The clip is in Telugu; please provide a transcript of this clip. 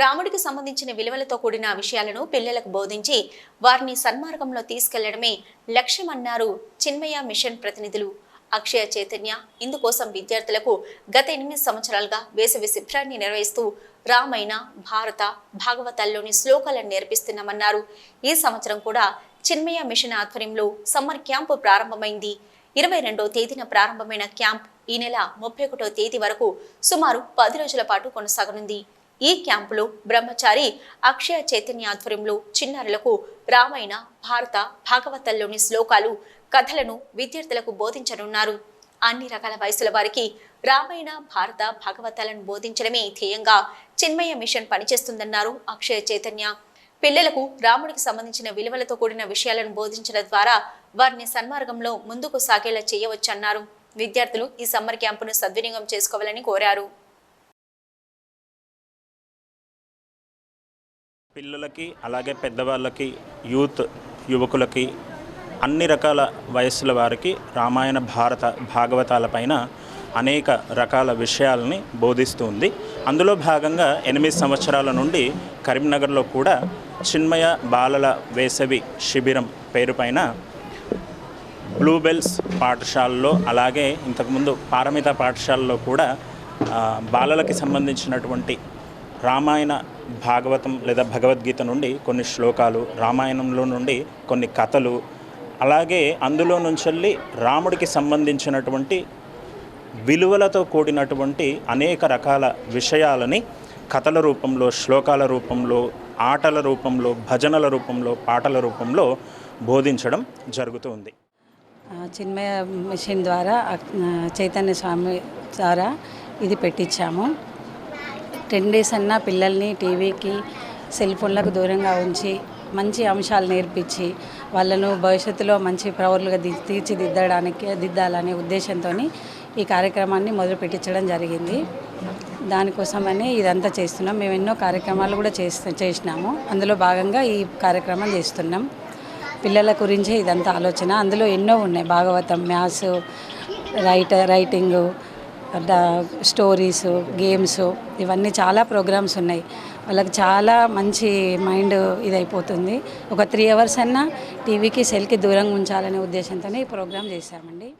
రాముడికి సంబంధించిన విలువలతో కూడిన విషయాలను పిల్లలకు బోధించి వారిని సన్మార్గంలో తీసుకెళ్ళడమే లక్ష్యమన్నారు చిన్మయ మిషన్ ప్రతినిధులు. అక్షయ చైతన్య ఇందుకోసం విద్యార్థులకు గత ఎనిమిది సంవత్సరాలుగా వేసవి శిబిరాన్ని నిర్వహిస్తూ రామాయణ భారత భాగవతాల్లోని శ్లోకాలను నేర్పిస్తున్నామన్నారు. ఈ సంవత్సరం కూడా చిన్మయ మిషన్ ఆధ్వర్యంలో సమ్మర్ క్యాంపు ప్రారంభమైంది. ఇరవై రెండో తేదీన ప్రారంభమైన క్యాంప్ ఈ నెల ముప్పై ఒకటో తేదీ వరకు సుమారు పది రోజుల పాటు కొనసాగనుంది. ఈ క్యాంపులో బ్రహ్మచారి అక్షయ చైతన్య ఆధ్వర్యంలో చిన్నారులకు రామాయణ భారత భాగవతల్లోని శ్లోకాలు కథలను విద్యార్థులకు బోధించనున్నారు. అన్ని రకాల వయసుల వారికి రామాయణ భారత భాగవతాలను బోధించడమే ధ్యేయంగా చిన్మయ మిషన్ పనిచేస్తుందన్నారు అక్షయ చైతన్య. పిల్లలకు రాముడికి సంబంధించిన విలువలతో కూడిన విషయాలను బోధించడం ద్వారా వారిని సన్మార్గంలో ముందుకు సాగేలా చేయవచ్చన్నారు. విద్యార్థులు ఈ సమ్మర్ క్యాంపును సద్వినియోగం చేసుకోవాలని కోరారు. పిల్లలకి అలాగే పెద్దవాళ్ళకి యూత్ యువకులకి అన్ని రకాల వయస్సుల వారికి రామాయణ భారత భాగవతాలపైన అనేక రకాల విషయాలని బోధిస్తూ ఉంది అందులో భాగంగా ఎనిమిది సంవత్సరాల నుండి కరీంనగర్లో కూడా చిన్మయ బాలల వేసవి శిబిరం పేరుపైన బ్లూబెల్స్ పాఠశాలలో అలాగే ఇంతకుముందు పారమిత పాఠశాలలో కూడా బాలలకి సంబంధించినటువంటి రామాయణ భాగవతం లేదా భగవద్గీత నుండి కొన్ని శ్లోకాలు రామాయణంలో నుండి కొన్ని కథలు అలాగే అందులో నుంచి రాముడికి సంబంధించినటువంటి విలువలతో కూడినటువంటి అనేక రకాల విషయాలని కథల రూపంలో శ్లోకాల రూపంలో ఆటల రూపంలో భజనల రూపంలో పాటల రూపంలో బోధించడం జరుగుతూ ఉంది. చిన్మయ మిషన్ ద్వారా చైతన్య స్వామి ద్వారా ఇది పెట్టించాము. టెన్ డేస్ అన్నా పిల్లల్ని టీవీకి సెల్ ఫోన్లకు దూరంగా ఉంచి మంచి అంశాలు నేర్పించి వాళ్ళను భవిష్యత్తులో మంచి ప్రవర్లుగా ది తీర్చిదిద్దడానికి దిద్దాలనే ఉద్దేశంతో ఈ కార్యక్రమాన్ని మొదలుపెట్టించడం జరిగింది. దానికోసమని ఇదంతా చేస్తున్నాం. మేము ఎన్నో కార్యక్రమాలు కూడా చేస్తా చేసినాము. అందులో భాగంగా ఈ కార్యక్రమం చేస్తున్నాం. పిల్లల గురించే ఇదంతా ఆలోచన. అందులో ఎన్నో ఉన్నాయి. భాగవతం మ్యాథ్స్ రైట రైటింగు స్టోరీస్ గేమ్స్ ఇవన్నీ చాలా ప్రోగ్రామ్స్ ఉన్నాయి. వాళ్ళకి చాలా మంచి మైండ్ ఇదైపోతుంది. ఒక త్రీ అవర్స్ అన్నా టీవీకి సెల్కి దూరంగా ఉంచాలనే ఉద్దేశంతోనే ఈ ప్రోగ్రామ్ చేశామండి.